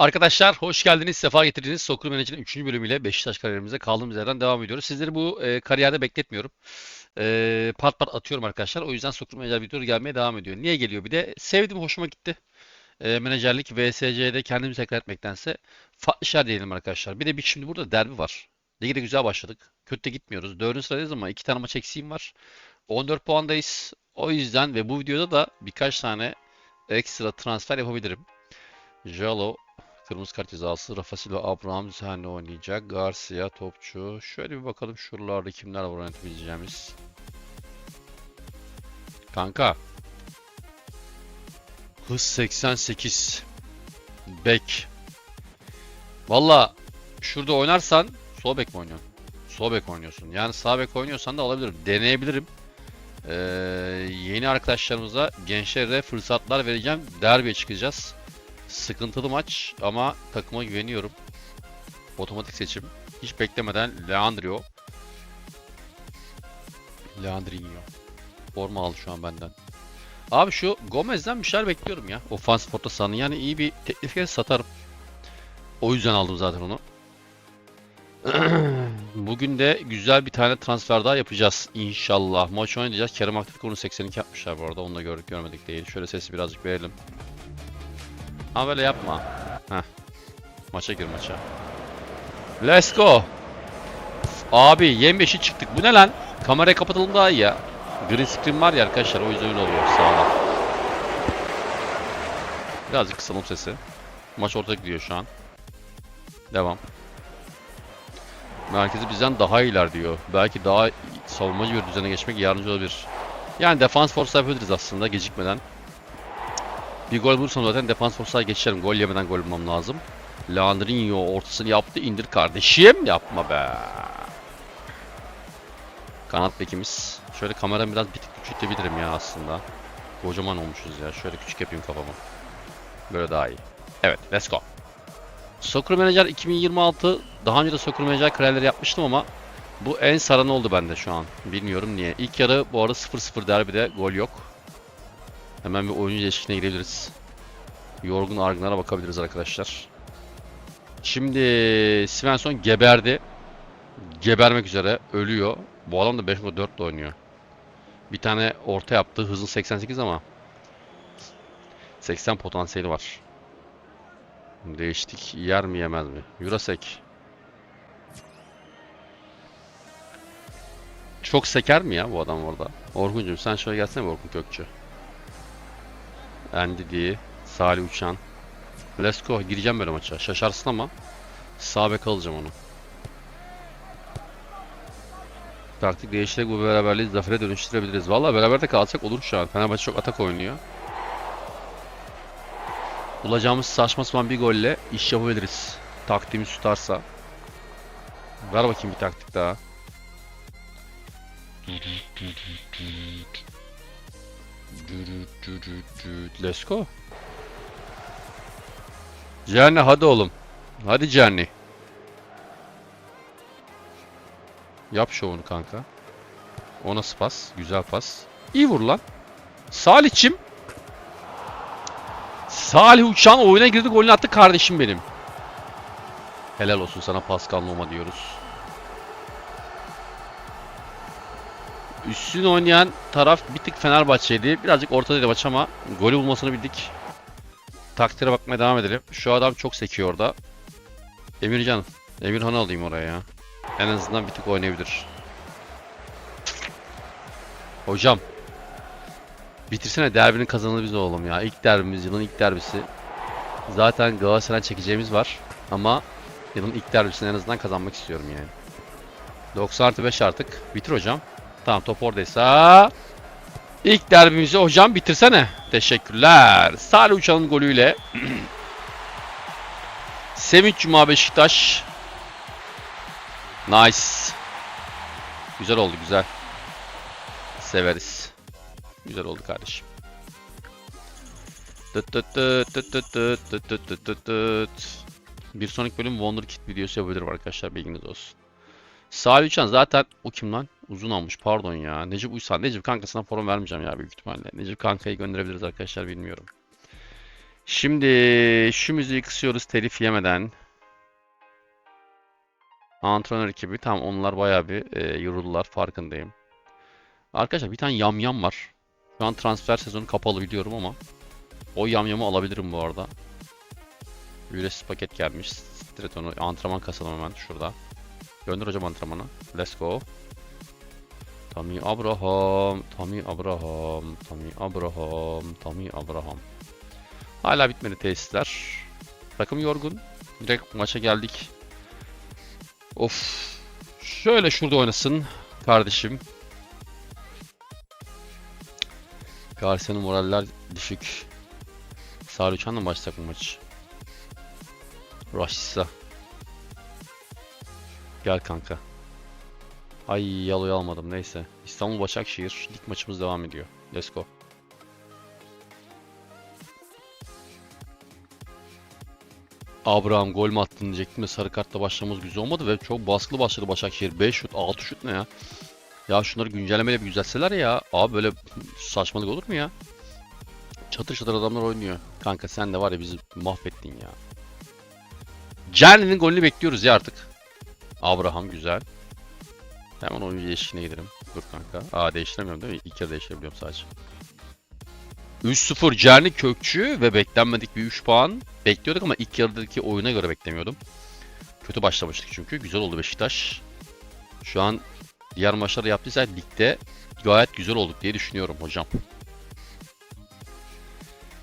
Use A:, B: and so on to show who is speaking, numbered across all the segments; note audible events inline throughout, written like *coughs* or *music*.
A: Arkadaşlar hoş geldiniz, sefa getirdiniz. Soccer Manager'ın 3. bölümüyle Beşiktaş kariyerimize kaldığımız yerden devam ediyoruz. Sizleri bu e, kariyerde bekletmiyorum. E, part part atıyorum arkadaşlar. O yüzden Soccer Manager videoları gelmeye devam ediyor. Niye geliyor bir de? Sevdim, hoşuma gitti. E, menajerlik VSC'de kendimizi tekrar etmektense farklı şeyler diyelim arkadaşlar. Bir de bir şimdi burada derbi var. Ligi de güzel başladık. Kötü de gitmiyoruz. 4. sıradayız ama 2 tane maç eksiğim var. 14 puandayız. O yüzden ve bu videoda da birkaç tane ekstra transfer yapabilirim. Jalo Kırmızı kart cezası. Rafa Silva, Abraham Zahane oynayacak. Garcia topçu. Şöyle bir bakalım şuralarda kimler var oynatabileceğimiz. Kanka. Hız 88. Bek. Valla şurada oynarsan sol bek mi oynuyorsun? Sol bek oynuyorsun. Yani sağ bek oynuyorsan da alabilirim. Deneyebilirim. Ee, yeni arkadaşlarımıza, gençlere fırsatlar vereceğim. Derbiye çıkacağız. Sıkıntılı maç ama takıma güveniyorum. Otomatik seçim. Hiç beklemeden Leandro. Leandrinho. Forma aldı şu an benden. Abi şu Gomez'den bir şeyler bekliyorum ya. Ofans porta sahanı. Yani iyi bir teklif gelirse satarım. O yüzden aldım zaten onu. *clears throat* Bugün de güzel bir tane transfer daha yapacağız inşallah. Maç oynayacağız. Kerem Aktürkoğlu 82 yapmışlar bu arada. Onu da gördük görmedik değil. Şöyle sesi birazcık verelim. Ama böyle yapma. Heh. Maça gir maça. Let's go. Abi yemyeşil çıktık. Bu ne lan? Kamerayı kapatalım daha iyi ya. Green screen var ya arkadaşlar o yüzden öyle oluyor. Sağ olun. Birazcık kısalım sesi. Maç orta gidiyor şu an. Devam. Merkezi bizden daha iyiler diyor. Belki daha savunmacı bir düzene geçmek yardımcı olabilir. Yani defans force yapabiliriz aslında gecikmeden. Bir gol bulursam zaten defans forsaya geçerim. Gol yemeden gol bulmam lazım. Leandrinho ortasını yaptı. indir kardeşim. Yapma be. Kanat bekimiz. Şöyle kameramı biraz bir tık küçültebilirim ya aslında. Kocaman olmuşuz ya. Şöyle küçük yapayım kafamı. Böyle daha iyi. Evet, let's go. Soccer Manager 2026 daha önce de Soccer Manager kariyerleri yapmıştım ama bu en saranı oldu bende şu an. Bilmiyorum niye. İlk yarı bu arada 0-0 derbide gol yok. Hemen bir oyuncu ilişkine girebiliriz. Yorgun argınlara bakabiliriz arkadaşlar. Şimdi Svensson geberdi. Gebermek üzere. Ölüyor. Bu adam da 5.4 ile oynuyor. Bir tane orta yaptı. Hızı 88 ama 80 potansiyeli var. Değiştik. Yer mi yemez mi? Jurasek. Çok seker mi ya bu adam orada? Orkuncuğum sen şöyle gelsene Orkun Kökçü. Endidi, Salih Uçan. Let's go. Gireceğim böyle maça. Şaşarsın ama sağ bek alacağım onu. Taktik değiştirerek bu beraberliği zafere dönüştürebiliriz. Valla beraber de kalsak olur şu an. Fenerbahçe çok atak oynuyor. Bulacağımız saçma sapan bir golle iş yapabiliriz. Taktiğimiz tutarsa. Ver bakayım bir taktik daha. Let's go. Gianni hadi oğlum. Hadi Gianni. Yap şovunu kanka. O nasıl pas? Güzel pas. İyi vur lan. Salih'cim. Salih Uçan oyuna girdi golünü attı kardeşim benim. Helal olsun sana Pascal Noma diyoruz. Üstün oynayan taraf bir tık Fenerbahçe'ydi. Birazcık ortadaydı maç ama golü bulmasını bildik. Takdire bakmaya devam edelim. Şu adam çok sekiyor orada. Emircan. Emirhan'ı alayım oraya ya. En azından bir tık oynayabilir. Hocam. Bitirsene derbinin kazananı biz olalım ya. İlk derbimiz, yılın ilk derbisi. Zaten Galatasaray çekeceğimiz var. Ama yılın ilk derbisini en azından kazanmak istiyorum yani. 90 artı 5 artık. Bitir hocam. Tamam top oradaysa. İlk derbimizi hocam bitirsene. Teşekkürler. Salih Uçan'ın golüyle. *clears throat* Semih Cuma Beşiktaş. Nice. Güzel oldu güzel. Severiz. Güzel oldu kardeşim. Tıt tıt tıt tıt tıt. Bir sonraki bölüm Wonderkid videosu yapabilirim arkadaşlar bilginiz olsun. Salih Uçan zaten o kim lan? Uzun almış pardon ya. Necip Uysal. Necip kankasına forum vermeyeceğim ya büyük ihtimalle. Necip kankayı gönderebiliriz arkadaşlar bilmiyorum. Şimdi şu müziği kısıyoruz telif yemeden. Antrenör ekibi tamam onlar bayağı bir e, yoruldular farkındayım. Arkadaşlar bir tane yamyam var. Şu an transfer sezonu kapalı biliyorum ama o yamyamı alabilirim bu arada. Ücretsiz paket gelmiş. Direkt onu antrenman kasalım hemen şurada. Gönder hocam antrenmana. Let's go. Tammy Abraham, Tammy Abraham, Tammy Abraham, Tammy Abraham. Hala bitmedi tesisler. Takım yorgun. Direkt maça geldik. Of. Şöyle şurada oynasın kardeşim. Garcia'nın moraller düşük. Sarıçan'la mı başlayacak bu maç? Raşisa. Gel kanka. Ay yaloyu almadım neyse. İstanbul Başakşehir lig maçımız devam ediyor. Let's go. Abraham gol mü attın diyecektim de sarı kartla başlamamız güzel olmadı ve çok baskılı başladı Başakşehir. 5 şut 6 şut ne ya? Ya şunları güncellemeyle bir düzeltseler ya. Abi böyle saçmalık olur mu ya? Çatır çatır adamlar oynuyor. Kanka sen de var ya bizi mahvettin ya. Cerne'nin golünü bekliyoruz ya artık. Abraham güzel. Hemen oyuncu değişikliğine gidelim. Dur kanka. Aa değiştiremiyorum değil mi? İlk kere değiştirebiliyorum sadece. 3-0 Cerny Kökçü ve beklenmedik bir 3 puan. Bekliyorduk ama ilk yarıdaki oyuna göre beklemiyordum. Kötü başlamıştık çünkü. Güzel oldu Beşiktaş. Şu an diğer maçları yaptıysak ligde gayet güzel olduk diye düşünüyorum hocam.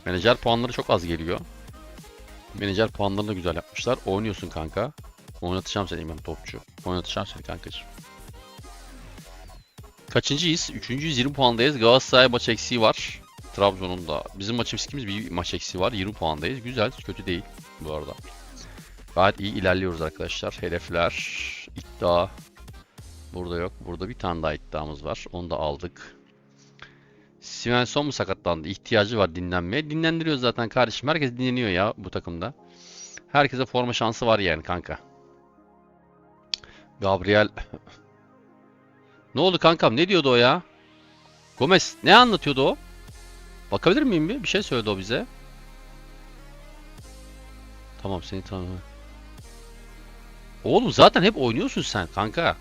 A: Menajer puanları çok az geliyor. Menajer puanlarını da güzel yapmışlar. Oynuyorsun kanka. Oynatacağım seni ben topçu. Oynatacağım seni kankacığım. Kaçıncıyız? Üçüncüyüz. 20 puandayız. Galatasaray maç eksiği var. Trabzon'un da. Bizim maç eksikimiz bir maç eksiği var. 20 puandayız. Güzel. Kötü değil bu arada. Gayet iyi ilerliyoruz arkadaşlar. Hedefler, iddia. Burada yok. Burada bir tane daha iddiamız var. Onu da aldık. Svensson mu sakatlandı? İhtiyacı var dinlenmeye. Dinlendiriyoruz zaten kardeşim. Herkes dinleniyor ya bu takımda. Herkese forma şansı var yani kanka. Gabriel. ne oldu kankam? Ne diyordu o ya? Gomez ne anlatıyordu o? Bakabilir miyim bir? Bir şey söyledi o bize. Tamam seni tanıyorum. Oğlum zaten hep oynuyorsun sen kanka.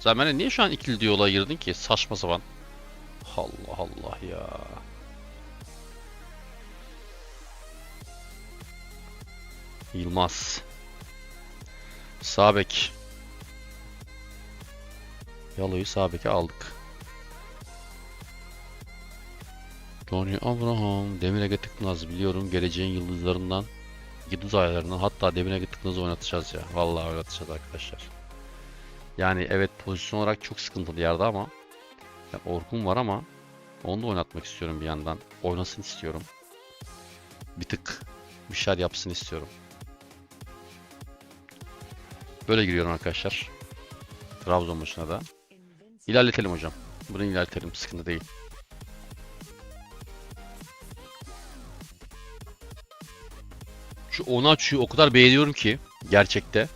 A: Sen bana niye şu an ikili diyaloğa girdin ki? Saçma sapan. Allah Allah ya. Yılmaz. Sağ bek. Yalo'yu sağ aldık. Tony Abraham, Demir Ege Tıknaz biliyorum geleceğin yıldızlarından, yıldız aylarından hatta Demir Ege Tıknaz'ı oynatacağız ya. Vallahi oynatacağız arkadaşlar. Yani evet pozisyon olarak çok sıkıntılı yerde ama ya Orkun var ama onu da oynatmak istiyorum bir yandan. Oynasın istiyorum. Bir tık bir şeyler yapsın istiyorum. Böyle giriyorum arkadaşlar. Trabzon maçına da. İlerletelim hocam. Bunu ilerletelim. Sıkıntı değil. Şu Onaçu'yu o kadar beğeniyorum ki gerçekte.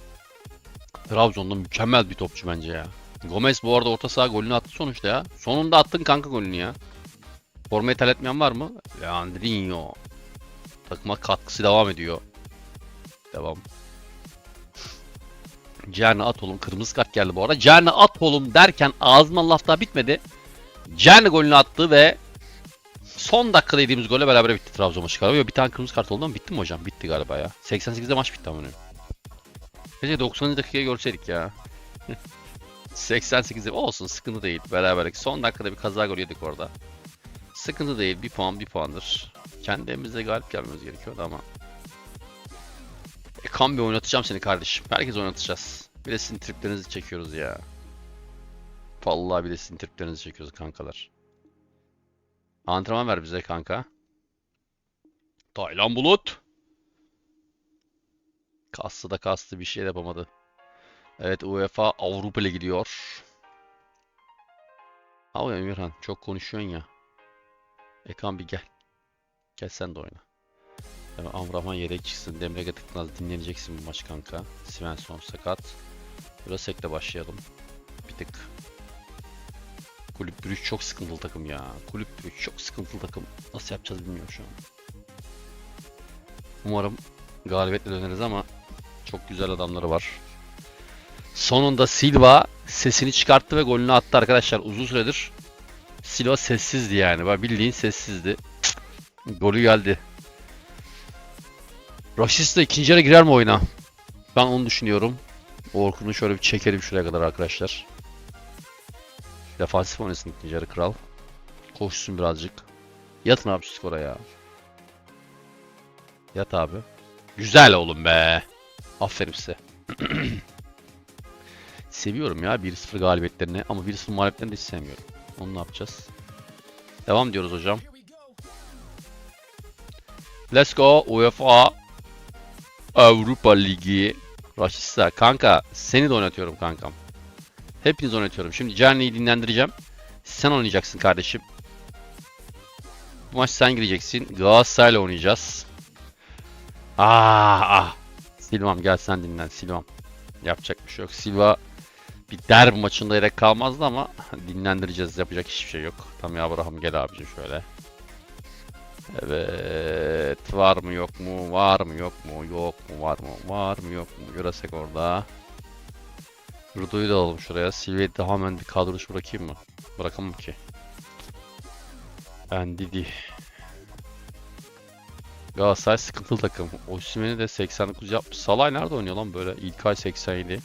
A: Trabzon'da mükemmel bir topçu bence ya. Gomez bu arada orta saha golünü attı sonuçta ya. Sonunda attın kanka golünü ya. Formayı ithal etmeyen var mı? Leandrinho. Takıma katkısı devam ediyor. Devam. Cerny at oğlum. Kırmızı kart geldi bu arada. Cerny at oğlum derken ağzımdan laf daha bitmedi. Cerny golünü attı ve son dakikada yediğimiz golle beraber bitti Trabzon maçı galiba. Bir tane kırmızı kart oldu ama bitti mi hocam? Bitti galiba ya. 88'de maç bitti ama. Keşke 90. dakikaya görseydik ya. *laughs* 88'de olsun sıkıntı değil. Beraberlik. Son dakikada bir kaza gol yedik orada. Sıkıntı değil. Bir puan bir puandır. Kendi galip gelmemiz gerekiyordu ama. E, Kambi oynatacağım seni kardeşim. Herkes oynatacağız. Bir de sizin triplerinizi çekiyoruz ya. Vallahi bir de sizin triplerinizi çekiyoruz kankalar. Antrenman ver bize kanka. Taylan Bulut. Kastı da kastı bir şey yapamadı. Evet UEFA Avrupa ile gidiyor. Abi Emirhan çok konuşuyorsun ya. Ekan bir gel. Gel sen de oyna. Amraman yedek çıksın. Demre tıknaz dinleneceksin bu maç kanka. Svensson sakat. Rasek'le başlayalım. Bir tık. Kulüp Brüş çok sıkıntılı takım ya. Kulüp Brüş çok sıkıntılı takım. Nasıl yapacağız bilmiyorum şu an. Umarım galibiyetle döneriz ama çok güzel adamları var. Sonunda Silva sesini çıkarttı ve golünü attı arkadaşlar. Uzun süredir Silva sessizdi yani. Bildiğin sessizdi. Golü geldi. Raşis de ikinci yarı girer mi oyuna? Ben onu düşünüyorum. Orkun'u şöyle bir çekelim şuraya kadar arkadaşlar. Defansif oynasın ikinci yarı kral. Koşsun birazcık. Yatın abi skora ya. Yat abi. Güzel oğlum be. Aferin size. *clears throat* Seviyorum ya 1-0 galibiyetlerini ama 1-0 mağlubiyetlerini de hiç sevmiyorum. Onu ne yapacağız? Devam diyoruz hocam. Let's go UEFA Avrupa Ligi. Raşitsa kanka seni de oynatıyorum kankam. Hepinizi oynatıyorum. Şimdi Cerny'yi dinlendireceğim. Sen oynayacaksın kardeşim. Bu maç sen gireceksin. Galatasaray'la oynayacağız. Ah ah. Silvam gel sen dinlen Silvam. Yapacak bir şey yok. Silva bir derbi maçında yedek kalmazdı ama dinlendireceğiz. Yapacak hiçbir şey yok. Tamam ya Abraham gel abicim şöyle. Evet. Var mı yok mu? Var mı yok mu? Yok mu? Var mı? Var mı yok mu? Görasek orada. Rudo'yu da alalım şuraya. Silva'yı da hemen bir kadro bırakayım mı? Bırakamam ki. Endidi. Galatasaray sıkıntılı takım. Osimhen'i de 89 yapmış. Salay nerede oynuyor lan böyle? İlkay 87.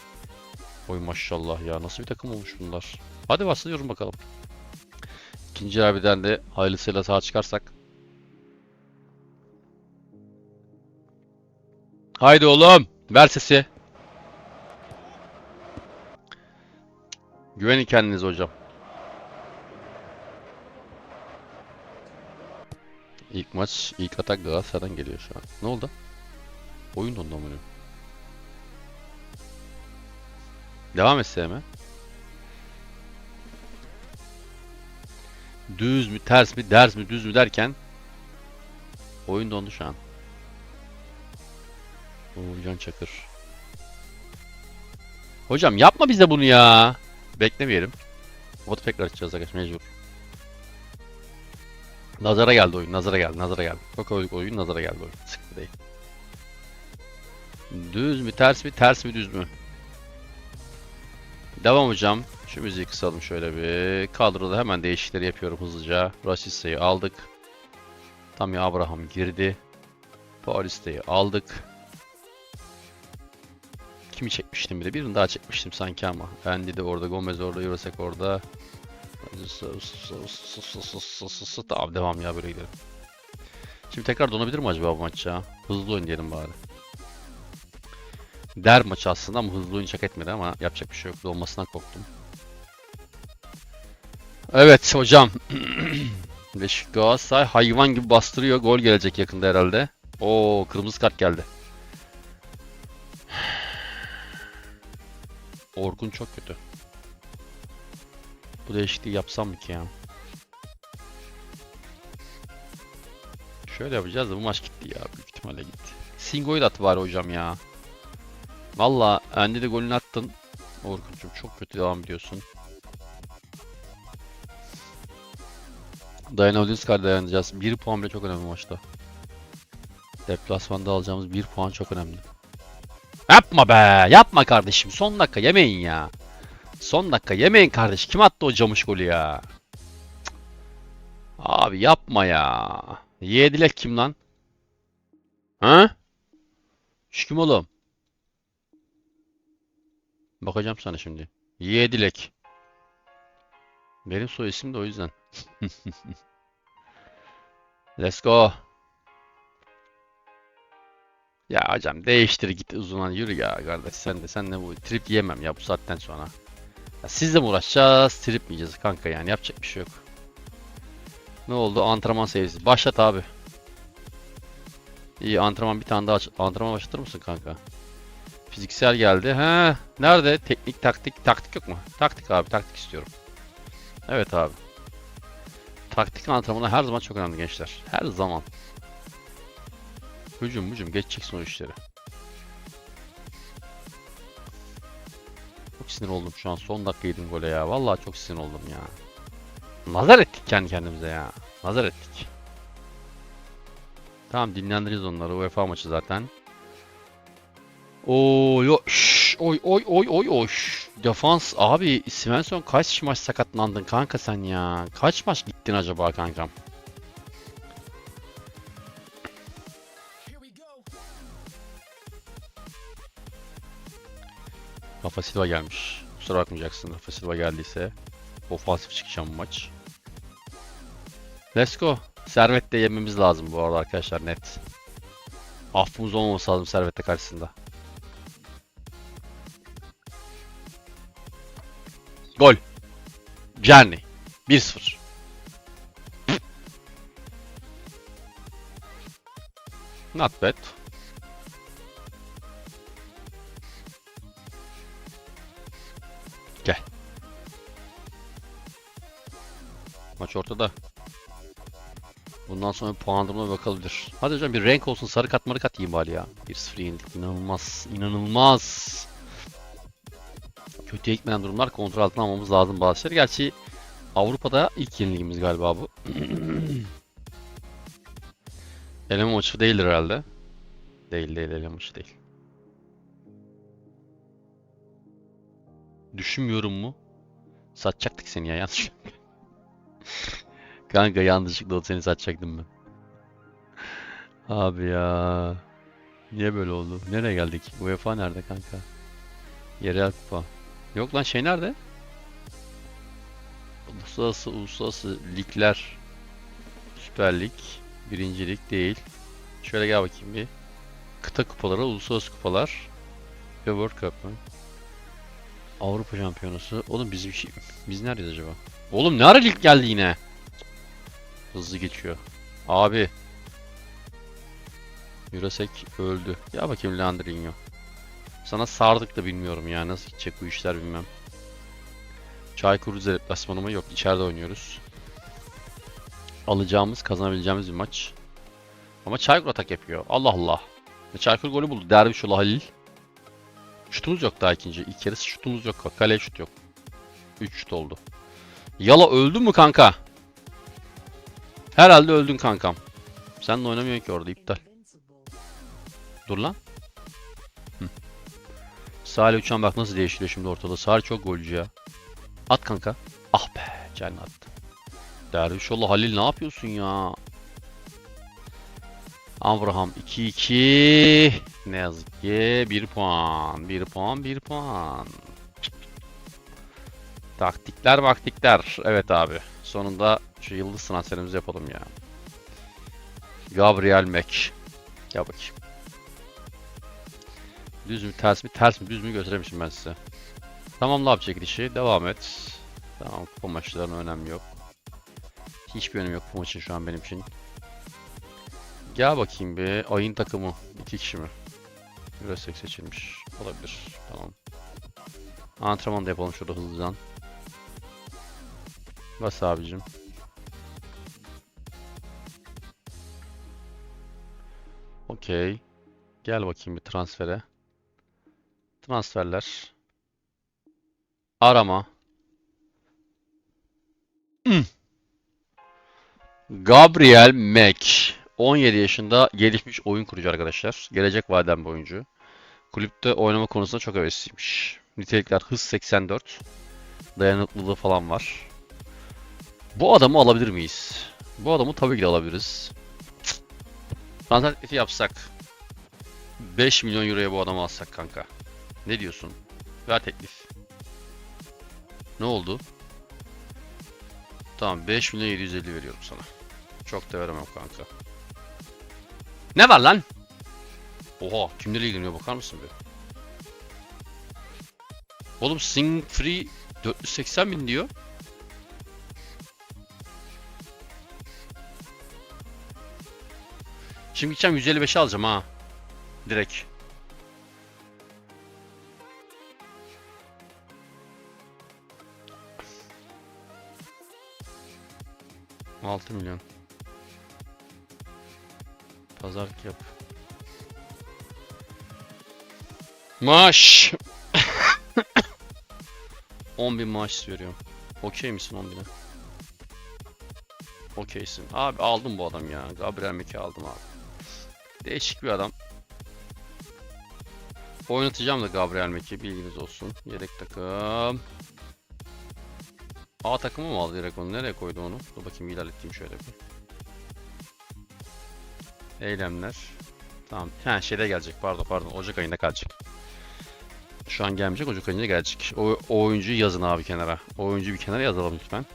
A: Oy maşallah ya. Nasıl bir takım olmuş bunlar. Hadi başlıyorum bakalım. İkinci derbiden de hayırlısıyla sağ çıkarsak. Haydi oğlum. Ver sesi. Güvenin kendinize hocam. İlk maç, ilk atak Galatasaray'dan geliyor şu an. Ne oldu? Oyun dondu amına. Devam etse mi? Düz mü, ters mi, ders mi, düz mü derken oyun dondu şu an. Uğurcan Çakır. Hocam yapma bize bunu ya. Beklemeyelim. Votu tekrar açacağız arkadaşlar mecbur. Nazara geldi oyun. Nazara geldi. Nazara geldi. Çok oyun, oyun nazara geldi oyun. Sıkıntı değil. Düz mü ters mi ters mi düz mü? Devam hocam. Şu müziği kısalım şöyle bir. Kadroda hemen değişiklikleri yapıyorum hızlıca. Rasista'yı aldık. Tam ya Abraham girdi. Paulista'yı aldık. Kimi çekmiştim bir de? Birini daha çekmiştim sanki ama. Andy de orada, Gomez orada, Jurasek orada. Tamam devam ya böyle gidelim. Şimdi tekrar donabilir mi acaba bu maç? Hızlı oynayalım bari. Der maçı aslında ama hızlı oynayacak etmedi ama yapacak bir şey yok. Donmasından korktum. Evet hocam. *clears throat* Beşik Galatasaray hayvan gibi bastırıyor. Gol gelecek yakında herhalde. Oo kırmızı kart geldi. Orkun çok kötü. Bu değişikliği yapsam mı ki ya? Şöyle yapacağız da bu maç gitti ya. Büyük ihtimalle gitti. Singo'yu da at bari hocam ya. Valla Andy de golünü attın. Orkun'cum çok kötü devam ediyorsun. Dayanabiliriz kadar dayanacağız. 1 puan bile çok önemli maçta. Deplasmanda alacağımız 1 puan çok önemli. Yapma be! Yapma kardeşim. Son dakika yemeyin ya. Son dakika yemeyin kardeş. Kim attı o camış golü ya? Abi yapma ya. Yedilek kim lan? Ha? Şu kim oğlum? Bakacağım sana şimdi. Yedilek. Benim soy isim de o yüzden. *laughs* Let's go. Ya hocam değiştir git uzun yürü ya kardeş sen de sen de bu trip yemem ya bu saatten sonra. Ya sizle mi uğraşacağız trip mi yiyeceğiz kanka yani yapacak bir şey yok. Ne oldu antrenman seviyesi başlat abi. İyi antrenman bir tane daha. Antrenman başlatır mısın kanka? Fiziksel geldi. He nerede teknik taktik taktik yok mu? Taktik abi taktik istiyorum. Evet abi. Taktik antrenmanı her zaman çok önemli gençler. Her zaman. Hücum hücum geçeceksin o işleri. Çok sinir oldum şu an. Son dakika yedim gole ya. Vallahi çok sinir oldum ya. Nazar ettik kendi kendimize ya. Nazar ettik. Tamam dinlendiririz onları. UEFA maçı zaten. Oy oy oy oy oy oy. Defans abi Svensson kaç maç sakatlandın kanka sen ya? Kaç maç gittin acaba kankam? Rafa Silva gelmiş. Kusura bakmayacaksın Rafa Silva geldiyse. Ofansif çıkacağım bu maç. Let's go. Servet de yememiz lazım bu arada arkadaşlar net. Affımız olmaması lazım Servet'te karşısında. Gol. Gianni. 1-0. Not bad. Gel. Maç ortada. Bundan sonra puanlama bakılabilir. Hadi hocam bir renk olsun sarı kat marı kat yiyeyim bari ya. 1-0 yenildik. İnanılmaz. inanılmaz. Kötüye gitmeyen durumlar kontrol altına almamız lazım bazı şeyler. Gerçi Avrupa'da ilk yenilgimiz galiba bu. *clears throat* eleme maçı değildir herhalde. Değil değil eleme maçı değil. Düşünmüyorum mu? Satacaktık seni ya yanlış. *laughs* Kanka yanlışlıkla o seni satacaktım ben. Abi ya. Niye böyle oldu? Nereye geldik? UEFA nerede kanka? Yerel kupa. Yok lan şey nerede? Uluslararası, uluslararası ligler. Süper Lig. Birincilik değil. Şöyle gel bakayım bir. Kıta kupaları, uluslararası kupalar. Ve World Cup mı? Avrupa Şampiyonası. Oğlum bizim şey... Biz neredeyiz acaba? Oğlum ne ara lig geldi yine? Hızlı geçiyor. Abi. Jurasek öldü. Ya bakayım Leandrinho. Sana sardık da bilmiyorum ya. Nasıl gidecek bu işler bilmem. Çaykur Rize deplasmanı? Yok içeride oynuyoruz. Alacağımız, kazanabileceğimiz bir maç. Ama Çaykur atak yapıyor. Allah Allah. Çaykur golü buldu. Dervişoğlu Halil. Şutumuz yok daha ikinci. İlk yarısı şutumuz yok. Kaleye şut yok. 3 şut oldu. Yala öldü mü kanka? Herhalde öldün kankam. Sen de oynamıyorsun ki orada iptal. Dur lan. Hı. Uçan bak nasıl değiştiriyor şimdi ortada. Salih çok golcü ya. At kanka. Ah be. Canı attı. Dervişoğlu Halil ne yapıyorsun ya? Abraham 2-2. Ne yazık ki 1 puan. 1 puan 1 puan. Taktikler vaktikler. Evet abi. Sonunda şu yıldız transferimizi yapalım ya. Gabriel Mek. Gel bakayım. Düz mü ters mi ters mi düz mü göstermişim ben size. Tamamla abi çekilişi. Devam et. Tamam kupa maçlarının önemi yok. Hiçbir önemi yok bu maçın şu an benim için. Gel bakayım bir ayın takımı. iki kişi mi? Eurosek seçilmiş. Olabilir. Tamam. Antrenman da yapalım şurada hızlıdan. Bas abicim. Okey. Gel bakayım bir transfere. Transferler. Arama. Hmm. Gabriel Mek. 17 yaşında gelişmiş oyun kurucu arkadaşlar. Gelecek vadeden bir oyuncu. Kulüpte oynama konusunda çok hevesliymiş. Nitelikler hız 84. Dayanıklılığı falan var. Bu adamı alabilir miyiz? Bu adamı tabii ki de alabiliriz. Transfer yapsak. 5 milyon euroya bu adamı alsak kanka. Ne diyorsun? Ver teklif. Ne oldu? Tamam 5 milyon 750 veriyorum sana. Çok da veremem kanka. Ne var lan? Oha kimlerle ilgileniyor bakar mısın bir? Oğlum Sing Free 480 bin diyor. Şimdi gideceğim 155'e alacağım ha. Direkt. Altı milyon. Pazarlık yap. Maaş. *coughs* 10 bin maaş veriyorum. Okey misin 10 bine? Okeysin. Abi aldım bu adam ya. Gabriel Mek'i aldım abi. Değişik bir adam. Oynatacağım da Gabriel Mek'i bilginiz olsun. Yedek takım. A takımı mı aldı direkt onu? Nereye koydu onu? Dur bakayım ilerleteyim şöyle bir. Eylemler. Tamam. Ha şeyde gelecek. Pardon pardon. Ocak ayında gelecek. Şu an gelmeyecek. Ocak ayında gelecek. O, o oyuncuyu yazın abi kenara. O oyuncuyu bir kenara yazalım lütfen.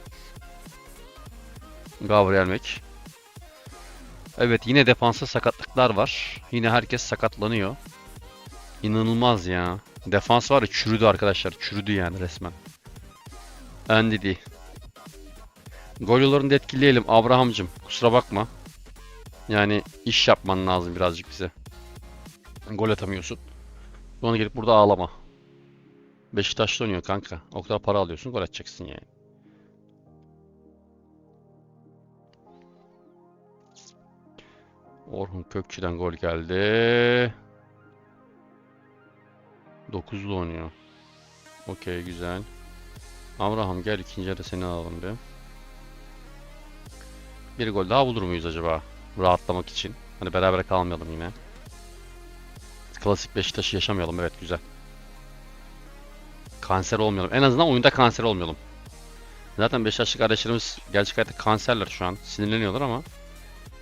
A: Gabriel Mek. Evet yine defansa sakatlıklar var. Yine herkes sakatlanıyor. İnanılmaz ya. Defans var ya çürüdü arkadaşlar. Çürüdü yani resmen. Endidi. Gol yollarını da etkileyelim. Abraham'cım kusura bakma. Yani iş yapman lazım birazcık bize. Gol atamıyorsun. Sonra gelip burada ağlama. Beşiktaş'ta oynuyor kanka. O kadar para alıyorsun gol atacaksın yani. Orhun Kökçü'den gol geldi. 9'lu oynuyor. Okey güzel. Abraham gel ikinci yarı seni alalım bir. Bir gol daha bulur muyuz acaba? Rahatlamak için. Hani beraber kalmayalım yine. Klasik Beşiktaş'ı yaşamayalım. Evet güzel. Kanser olmayalım. En azından oyunda kanser olmayalım. Zaten Beşiktaşlı kardeşlerimiz gerçek hayatta kanserler şu an. Sinirleniyorlar ama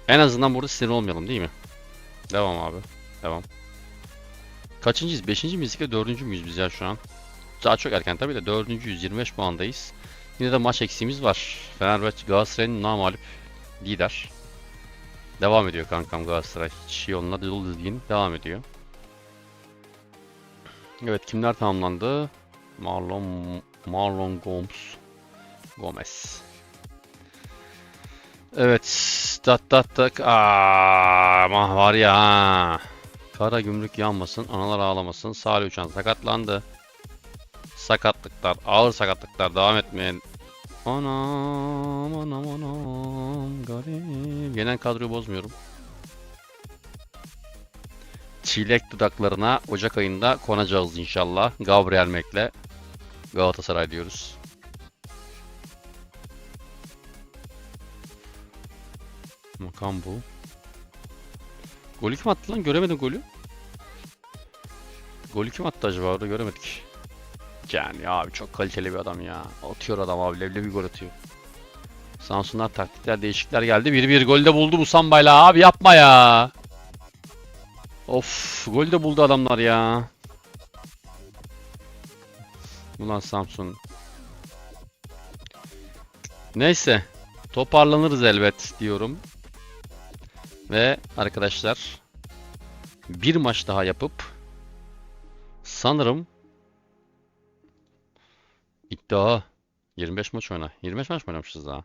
A: en azından burada sinir olmayalım değil mi? Devam abi. Devam. Kaçıncıyız? Beşinci miyiz ki dördüncü müyüz biz ya şu an? Daha çok erken tabii de dördüncüyüz. 25 puandayız. Yine de maç eksiğimiz var. Fenerbahçe Galatasaray'ın namalip lider. Devam ediyor kankam Galatasaray. Hiç yoluna dolu dizgin devam ediyor. Evet kimler tamamlandı? Marlon Marlon Gomes. Gomez. Evet. Dat dat tak. Aa, mah var ya. Kara gümrük yanmasın. Analar ağlamasın. Salih Uçan sakatlandı. Sakatlıklar. Ağır sakatlıklar. Devam etmeyen. Anam anam anam. Garip. Genel kadroyu bozmuyorum. Çilek dudaklarına Ocak ayında konacağız inşallah. Gabriel Mek'le Galatasaray diyoruz. Makam bu. Golü kim attı lan? Göremedim golü. Golü kim attı acaba orada göremedik. Yani abi çok kaliteli bir adam ya. Atıyor adam abi leblebi gol atıyor. Samsunlar taktikler değişiklikler geldi. 1-1 golde buldu bu Sambayla abi yapma ya. Of gol de buldu adamlar ya. Ulan Samsun. Neyse. Toparlanırız elbet diyorum. Ve arkadaşlar bir maç daha yapıp sanırım iddia 25 maç oyna. 25 maç mı oynamışız daha?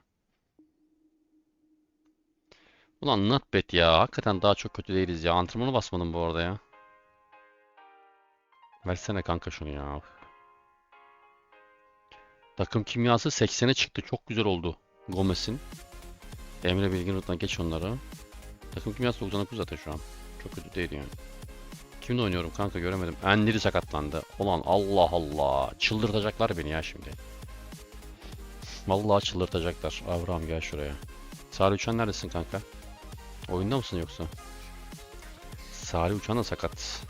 A: Ulan not bad ya. Hakikaten daha çok kötü değiliz ya. Antrenmanı basmadım bu arada ya. Versene kanka şunu ya. Takım kimyası 80'e çıktı. Çok güzel oldu. Gomez'in. Emre Bilgin Rıdvan geç onları. Takım kimyası 99 zaten şu an. Çok kötü değil yani. Kimle oynuyorum kanka göremedim. Endiri sakatlandı. Ulan Allah Allah. Çıldırtacaklar beni ya şimdi. Vallahi çıldırtacaklar. Abraham gel şuraya. Salih Uçan neredesin kanka? Oyunda mısın yoksa? Salih Uçan da sakat.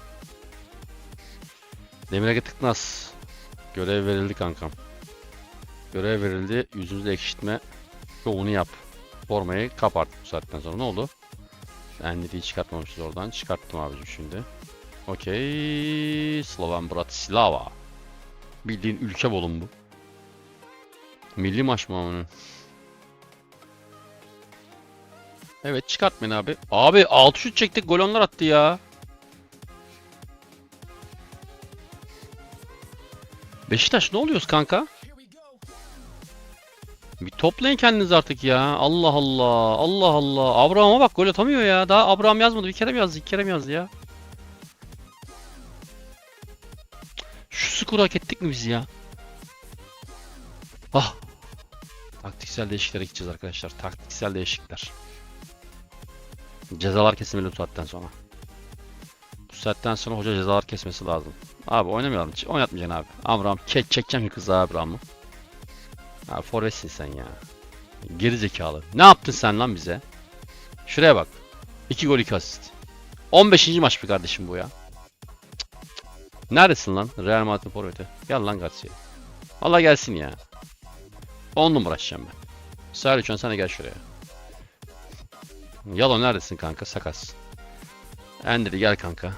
A: Demirege tıknaz. Görev verildi kankam. Görev verildi. Yüzünüzü ekşitme. Şovunu yap. Formayı kap artık bu saatten sonra. Ne oldu? Endiri'yi çıkartmamışız oradan. Çıkarttım abicim şimdi. Okey. Sloven Bratislava. Bildiğin ülke bolum bu. Milli maç mı onun? Evet çıkart beni abi. Abi 6 şut çektik gol onlar attı ya. Beşiktaş ne oluyoruz kanka? Bir toplayın kendiniz artık ya. Allah Allah. Allah Allah. Abraham'a bak gol atamıyor ya. Daha Abraham yazmadı. Bir kere mi yazdı? İki kere mi yazdı ya? Şu skoru hak ettik mi biz ya? Ah. Taktiksel değişikliklere gideceğiz arkadaşlar. Taktiksel değişiklikler. Cezalar kesilmeli bu saatten sonra. Bu saatten sonra hoca cezalar kesmesi lazım. Abi oynamayalım. Oynatmayacaksın abi. Abraham çek çekeceğim ki kızı Abraham'ı. Ha forvetsin sen ya. Geri zekalı. Ne yaptın sen lan bize? Şuraya bak. 2 gol 2 asist. 15. maç bir kardeşim bu ya. Neredesin lan? Real Madrid forveti. Gel lan Garcia. Valla gelsin ya. 10 numara açacağım ben. Sen de gel şuraya. Yalo neredesin kanka? Sakas. Endri gel kanka.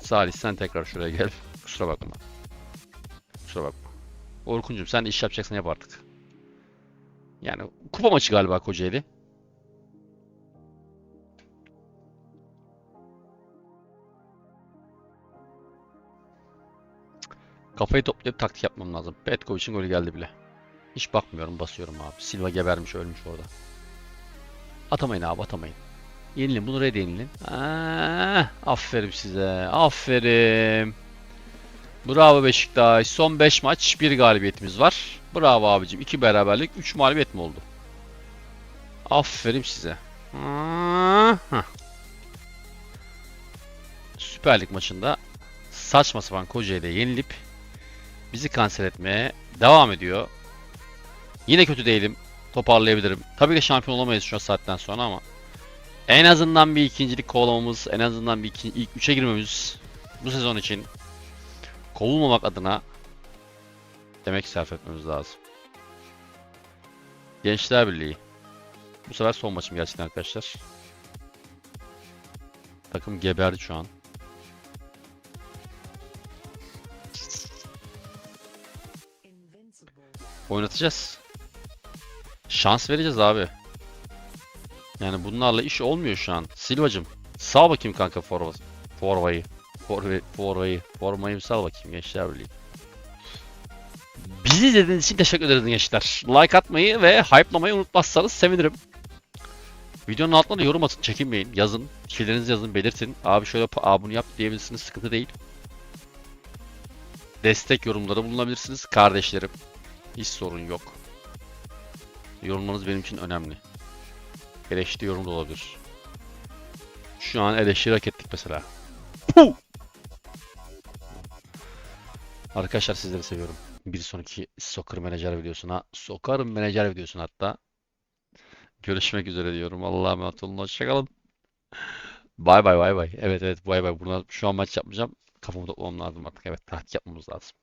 A: Salih sen tekrar şuraya gel. *laughs* Kusura bakma. Kusura bakma. Orkuncuğum sen iş yapacaksan yap artık. Yani kupa maçı galiba Kocaeli. Kafayı toplayıp taktik yapmam lazım. Petkovic'in golü geldi bile. Hiç bakmıyorum, basıyorum abi. Silva gebermiş, ölmüş orada. Atamayın abi, atamayın. Yenilin, bunu red yenilin. Ah, aferin size, aferin. Bravo Beşiktaş. Son 5 maç, 1 galibiyetimiz var. Bravo abicim. 2 beraberlik, 3 mağlubiyet mi oldu? Aferin size. Ah, hah. Süper Lig maçında saçma sapan Kocaeli'de yenilip bizi kanser etmeye devam ediyor. Yine kötü değilim. Toparlayabilirim. Tabii ki şampiyon olamayız şu saatten sonra ama en azından bir ikincilik kovalamamız, en azından bir iki, ilk üçe girmemiz bu sezon için kovulmamak adına demek sarf etmemiz lazım. Gençler Birliği. Bu sefer son maçım gerçekten arkadaşlar. Takım geberdi şu an. Oynatacağız. Şans vereceğiz abi. Yani bunlarla iş olmuyor şu an. Silvacım. Sal bakayım kanka forva, forvayı. Forve, forvayı. Formayı sal bakayım gençler birliği. Bizi izlediğiniz için teşekkür ederiz gençler. Like atmayı ve hype'lamayı unutmazsanız sevinirim. Videonun altına da yorum atın, çekinmeyin. Yazın. Fikirlerinizi yazın, belirtin. Abi şöyle yap- abi bunu yap diyebilirsiniz. Sıkıntı değil. Destek yorumları bulunabilirsiniz kardeşlerim. Hiç sorun yok. Yorumlarınız benim için önemli. Eleştiri yorum da olabilir. Şu an eleştiri hak ettik mesela. Puh! Arkadaşlar sizleri seviyorum. Bir sonraki Soccer Manager videosuna, Soccer Manager videosuna hatta görüşmek üzere diyorum. Allah'a emanet olun. Hoşçakalın. Bay bay bay bay. Evet evet bay bay. Buradan şu an maç yapmayacağım. Kafamı toplamam lazım artık. Evet taktik yapmamız lazım.